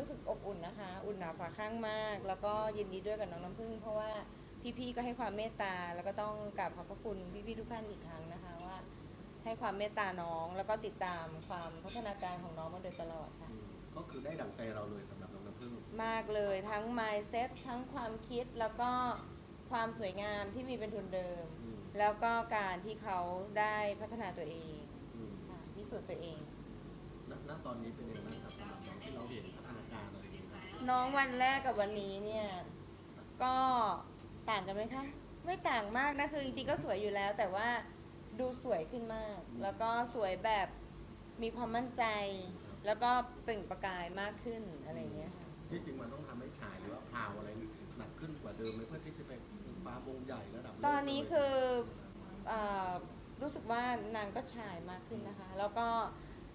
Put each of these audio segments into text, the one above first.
รู้สึกอบอุ่นนะคะ อุ่นหนาฝาข้างมาก แล้วก็ยินดีด้วยกับน้องน้ำพึ่ง เพราะว่าพี่ๆก็ให้ความเมตตา แล้วก็ต้องกราบขอบพระคุณพี่ๆทุกท่านอีกครั้งนะคะว่า ให้ความเมตตาน้องแล้วก็ติดตามความพัฒนาการของน้องมาโดยตลอดค่ะอืมก็คือได้ดั่งใจเราเลยสำหรับน้องน้ำพึ่งมากเลยทั้ง mindset ทั้งความคิดแล้วก็ความสวยงามที่มีเป็นทุนเดิม อืมแล้วก็การที่เขาได้พัฒนาตัวเองอืมค่ะพิสูจน์ตัวเอง ณณตอนนี้เป็นยังไงบ้างครับสำหรับน้องที่เราเห็นพัฒนา การอะไรอย่างเงี้ยน้องวันแรกกับวันนี้เนี่ย ก็ต่างกันไหมคะ ไม่ต่างมากนะคือจริงๆก็สวยอยู่แล้ว แต่ว่าดูสวยขึ้นมาก แล้วก็สวยแบบมีความมั่นใจ แล้วก็เปล่งประกายมากขึ้นอะไรอย่างเงี้ยค่ะที่จริงมันต้องทำให้ฉายหรือว่าพราวอะไรหนักขึ้นกว่าเดิมไหมเพื่อที่จะไปฟ้าวงใหญ่ระดับโลกตอนนี้เลยคือเออรู้สึกว่านางก็ชายมากขึ้นนะคะ แล้วก็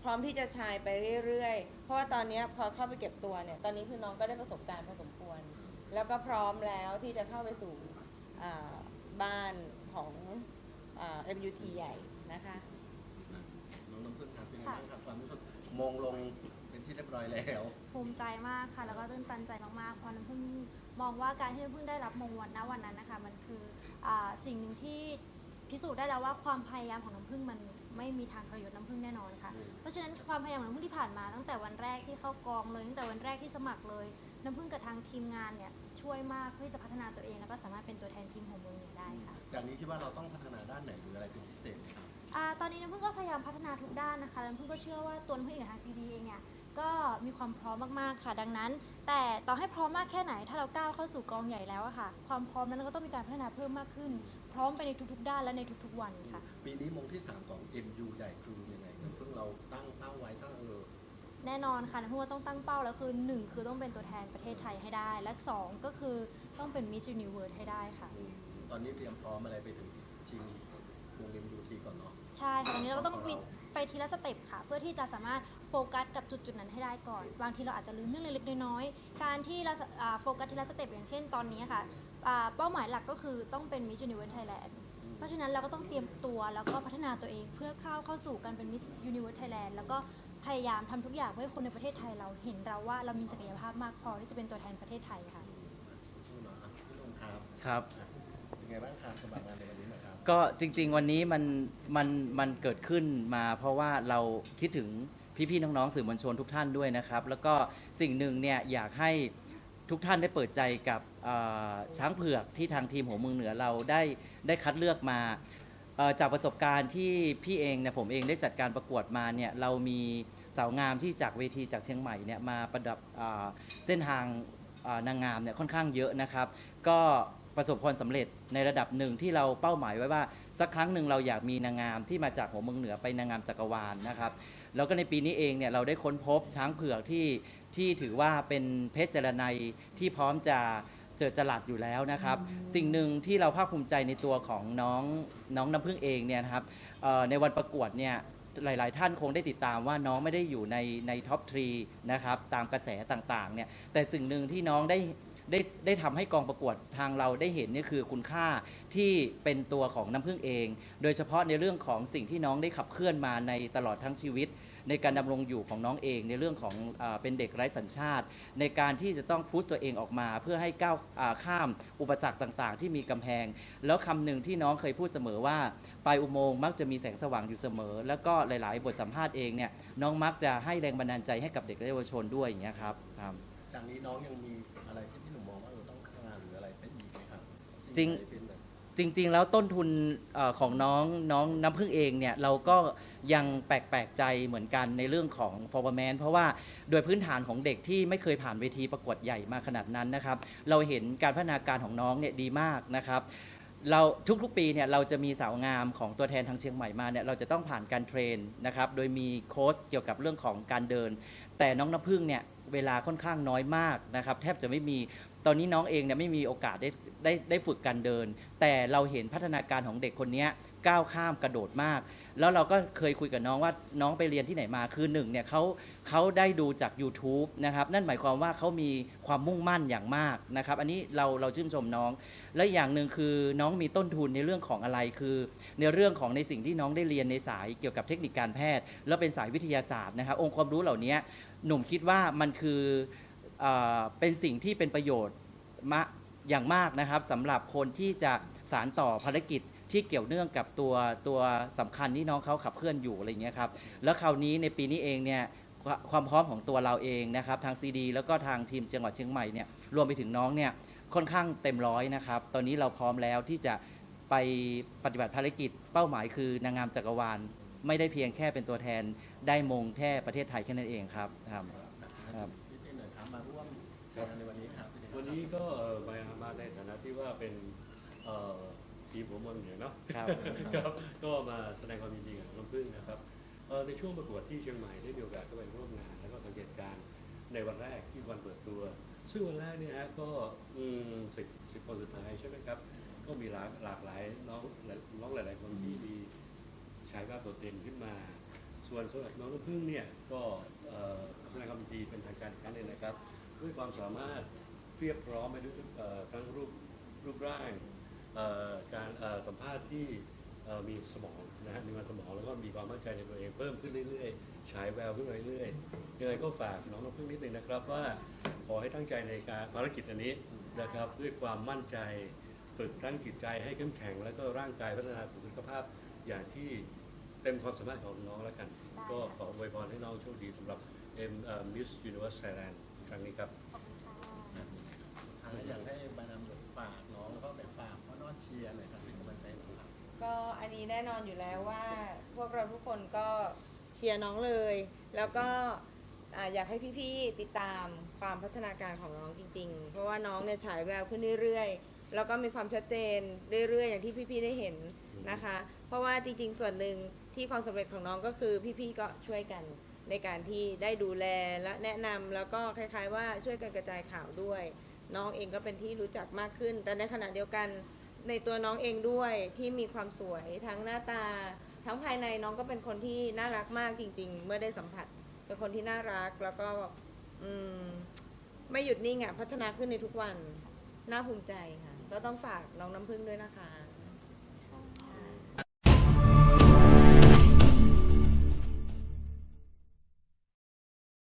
พร้อมที่จะชายไปเรื่อยๆ เพราะว่าตอนนี้พอเข้าไปเก็บตัวเนี่ย ตอนนี้คือน้องก็ได้ประสบการณ์พอสมควร แล้วก็พร้อมแล้วที่จะเข้าไปสู่อ่าบ้านของอ่า MUT ใหญ่นะคะน้องน้ำพึ่งครับเป็นยังไงบ้างครับความรู้สึกมงลงเป็นที่เรียบร้อยแล้ว ภูมิใจมากค่ะ แล้วก็ตื้นตันใจมากๆเพราะน้ำพึ่งมองว่าการที่น้ำพึ่งได้รับมงวันณวันนั้นนะคะ มันคืออาสิ่งหนึ่งที่พิสูจน์ได้แล้วว่าความพยายามของน้ำพึ่งมัน ไม่มีทางทรยศน้ำพึ่งแน่นอนค่ะอืมเพราะฉะนั้นความพยายามของน้ำพึ่งที่ผ่านมาตั้งแต่วันแรกที่เข้ากองเลยตั้งแต่วันแรกที่สมัครเลย น้ำพึ่งกับทางทีมงานเนี่ยช่วยมากเพื่อที่จะพัฒนาตัวเองแล้วก็สามารถเป็นตัวแทนทีมของเมืองเหนือได้ค่ะจากนี้คิดว่าเราต้องพัฒนาด้านไหนหรืออะไรเป็นพิเศษไหมครับอ่าตอนนี้น้ำพึ่งก็พยายามพัฒนาทุกด้านนะคะแล้วน้ำพึ่งก็เชื่อว่าตัวน้ำพึ่งเองกับทางซีดีเองเนี่ยก็มีความพร้อมมากๆค่ะ ดังนั้น แต่ต่อให้พร้อมมากแค่ไหน ถ้าเราก้าวเข้าสู่กองใหญ่แล้วอะค่ะ ความพร้อมนั้นเราก็ต้องมีการพัฒนาเพิ่มมากขึ้น พร้อมไปในทุกๆ ด้านและในทุกๆวันค่ะ ปีนี้มงที่ 3 ของ MU ใหญ่คือยังไงน้ำพึ่งเราตั้งเป้าไว้ถ้าเออแน่นอนค่ะน้ำพึ่งว่าต้องตั้งเป้าแล้วคือหนึ่งคือต้องเป็นตัวแทนประเทศไทยให้ได้ และสองก็คือต้องเป็น Miss Universe ให้ได้ค่ะ อืมตอนนี้เตรียมพร้อมอะไรไปถึงชิงวง MU ทีก่อนเนาะ ใช่ค่ะตอนนี้เราก็ต้องของเราไปทีละสเต็ปค่ะ เพื่อที่จะสามารถโฟกัสกับจุดจุดๆนั้นให้ได้ก่อน บางทีเราอาจจะลืมเรื่องเล็กๆน้อยๆการที่เราอ่าโฟกัสทีละสเต็ปอย่างเช่นตอนนี้ค่ะอ่าเป้าหมายหลักก็คือต้องเป็น Miss Universe Thailand เพราะฉะนั้นเราก็ต้องเตรียมตัวแล้วก็พัฒนาตัวเองเพื่อเข้าเข้าสู่การเป็น Miss Universe Thailand แล้วก็พยายามทำทุกอย่างเพื่อให้คนในประเทศไทยเราเห็นเราว่าเรามีศักยภาพมากพอที่จะเป็นตัวแทนประเทศไทยค่ะพูดเนาะอะพี่ลงครับครับเป็นไงบ้างครับสมัครงานในวันนี้หนะครับก็จริง ๆ วันนี้มันมันมันเกิดขึ้นมาเพราะว่าเราคิดถึง พี่ๆน้องๆสื่อมวลชนทุกท่านด้วยนะครับ แล้วก็สิ่งหนึ่งเนี่ยอยากให้ทุกท่านได้เปิดใจกับช้างเผือกที่ทางทีมหัวเมืองเหนือเราได้ได้คัดเลือกมาจากประสบการณ์ที่พี่เองเนี่ยผมเองได้จัดการประกวดมาเนี่ยเรามีสาวงามที่จากเวทีจากเชียงใหม่เนี่ยมาประดับเส้นทางนางงามเนี่ยค่อนข้างเยอะนะครับ ก็ประสบความสำเร็จในระดับหนึ่งที่เราเป้าหมายไว้ว่า สักครั้งหนึ่งเราอยากมีนางงามที่มาจากหัวเมืองเหนือไปนางงามจักรวาลนะครับ แล้วก็ในปีนี้เองเนี่ยเราได้ค้นพบช้างเผือกที่ที่ถือว่าเป็นเพชรจรนัยที่พร้อมจะเจอจรัสอยู่แล้วนะครับ สิ่งหนึ่งที่เราภาคภูมิใจในตัวของน้องน้องน้ำพึ่งเองเนี่ยนะครับเอ่อในวันประกวดเนี่ยหลาย ๆ ท่านคงได้ติดตามว่าน้องไม่ได้อยู่ในในท็อปทรีนะครับตามกระแสต่าง ๆ เนี่ยแต่สิ่งหนึ่งที่น้องได้ ได้ได้ทำให้กองประกวดทางเราได้เห็นเนี่ยคือคุณค่าที่เป็นตัวของน้ำพึ่งเอง โดยเฉพาะในเรื่องของสิ่งที่น้องได้ขับเคลื่อนมาในตลอดทั้งชีวิต ในการดำรงอยู่ของน้องเองในเรื่องของอาเป็นเด็กไร้สัญชาติ ในการที่จะต้องพุชตัวเองออกมา เพื่อให้ก้าวอ่าข้ามอุปสรรคต่างๆ ที่มีกำแพง แล้วคำหนึ่งที่น้องเคยพูดเสมอว่าปลายอุโมงค์มักจะมีแสงสว่างอยู่เสมอ แล้วก็หลายๆ บทสัมภาษณ์เองเนี่ยน้องมักจะให้แรงบันดาลใจให้กับเด็กและเยาวชนด้วยอย่างเงี้ยครับครับ จากนี้น้องยังมี จริงจริง ๆ แล้วต้นทุนออของน้องน้องน้ำพึ่งเองเนี่ยเราก็ยังแปลก ๆ ใจเหมือนกันในเรื่องของ f o r m a n เพราะว่าโดยพื้นฐานของเด็กที่ไม่เคยผ่านเวทีประกวดใหญ่มาขนาดนั้นนะครับ เราเห็นการพัฒนาการของน้องเนี่ยดีมากนะครับเราทุกๆปีเนี่ยเราจะมีสาวงามของตัวแทนทางเชียงใหม่มาเนี่ยเราจะต้องผ่านการเทรนนะครับโดยมีโค้ชเกี่ยวกับเรื่องของการเดิน แต่น้องน้ำพึ่งเนี่ยเวลาค่อนข้างน้อยมากนะครับ แทบจะไม่มี ตอนนี้น้องเองเนี่ยไม่มีโอกาสได้ได้ได้ฝึกการเดิน แต่เราเห็นพัฒนาการของเด็กคนนี้ก้าวข้ามกระโดดมาก แล้วเราก็เคยคุยกับน้องว่าน้องไปเรียนที่ไหนมาคือหนึ่งเนี่ยเขาเขาได้ดูจาก YouTube นะครับนั่นหมายความว่าเขามีความมุ่งมั่นอย่างมากนะครับอันนี้เราเราชื่นชมน้อง และอย่างหนึ่งคือน้องมีต้นทุนในเรื่องของอะไรคือ ในเรื่องของในสิ่งที่น้องได้เรียนในสายเกี่ยวกับเทคนิคการแพทย์ แล้วเป็นสายวิทยาศาสตร์นะครับองค์ความรู้เหล่านี้หนุ่มคิดว่ามันคือ เป็นสิ่งที่เป็นประโยชน์มะอย่างมากนะครับสำหรับคนที่จะสารต่อภารกิจที่เกี่ยวเนื่องกับตัวตัวสำคัญที่น้องเขาขับเคลื่อนอยู่อะไรอย่างเงี้ยครับแล้วคราวนี้ในปีนี้เองเนี่ยควความพร้อมของตัวเราเองนะครับทางซีดีแล้วก็ทางทีมจังหวัดเชียงใหม่เนี่ยรวมไปถึงน้องเนี่ยค่อนข้างเต็มร้อยนะครับ ตอนนี้เราพร้อมแล้วที่จะไปปฏิบัติภารกิจเป้าหมายคือนางงามจักรวาล ไม่ได้เพียงแค่เป็นตัวแทนได้มงแค่ประเทศไทยแค่นั้นเองครับครับ มงานในวันนี้ครับวันนี้ก็เอ่อมามาในฐานะที่ว่าเป็นเอ่อทีมหัวเมืองเหนือเนาะครับ ครับก็มาแสดงความยินดีกับน้องพึ่งนะครับเอ่อในช่วงประกวดที่เชียงใหม่ได้มีโอกาสเข้าไปร่วมงาน แล้วก็สังเกตการณ์ในวันแรกที่วันเปิดตัว ซึ่งวันแรกเนี่ยฮะก็สิบสิบคนสุดท้ายใช่ไหมครับ ก็มีหลากหลากหลายน้องน้องหลาย ๆ คนที่มีฉายภาพตัวเต็มขึ้นมา ส่วนสำหรับน้องน้ำพึ่งเนี่ยก็เอ่อแสดงความยินดีเป็นทางการอีกครั้งหนึงนะครับ ด้วยความสามารถเพียบพร้อมไปด้วยทั้งรูปรูปร่างการสัมภาษณ์ที่มีสมองนะฮะมีมันสมองแล้วก็มีความมั่นใจในตัวเองเพิ่มขึ้นเรื่อยๆฉายแววขึ้นเรื่อยๆยังไงก็ฝากน้องน้ำพึ่งนิดนึงนะครับว่าขอให้ตั้งใจในการภารกิจอันนี้นะครับด้วยความมั่นใจฝึกทั้งจิตใจให้เข้มแข็ง แล้วก็ร่างกายพัฒนาสุขภาพอย่างที่เต็มความสามารถของน้องแล้วกัน ก็ขออวยพรให้น้องโชคดีสำหรับ M Miss Universe Thailand ครั้งนี้ครับทางอยากให้มานำแบบฝากน้องแล้วก็แบบฝากพ่อนอดเชียร์หน่อยครับเป็นกำลังใจหน่อยครับ ก็อันนี้แน่นอนอยู่แล้วว่า พวกเราทุกคนก็เชียร์น้องเลย แล้วก็อ่าอยากให้พี่ๆติดตามความพัฒนาการของน้องจริง ๆ เพราะว่าน้องเนี่ยฉายแววขึ้นเรื่อยๆ แล้วก็มีความชัดเจนเรื่อยๆ อย่างที่พี่ๆได้เห็นนะคะ เพราะว่าจริงๆ ส่วนหนึ่งที่ความสำเร็จของน้องก็คือพี่ๆก็ช่วยกัน ในการที่ได้ดูแลและแนะนำแล้วก็คล้าย ๆ ว่าช่วยกันกระจายข่าวด้วย น้องเองก็เป็นที่รู้จักมากขึ้น แต่ในขณะเดียวกันในตัวน้องเองด้วยที่มีความสวยทั้งหน้าตา ทั้งภายในน้องก็เป็นคนที่น่ารักมากจริง ๆ เมื่อได้สัมผัส เป็นคนที่น่ารักแล้วก็อืมไม่หยุดนิ่งอะพัฒนาขึ้นในทุกวัน น่าภูมิใจค่ะก็ต้องฝากน้องน้ำพึ่งด้วยนะคะ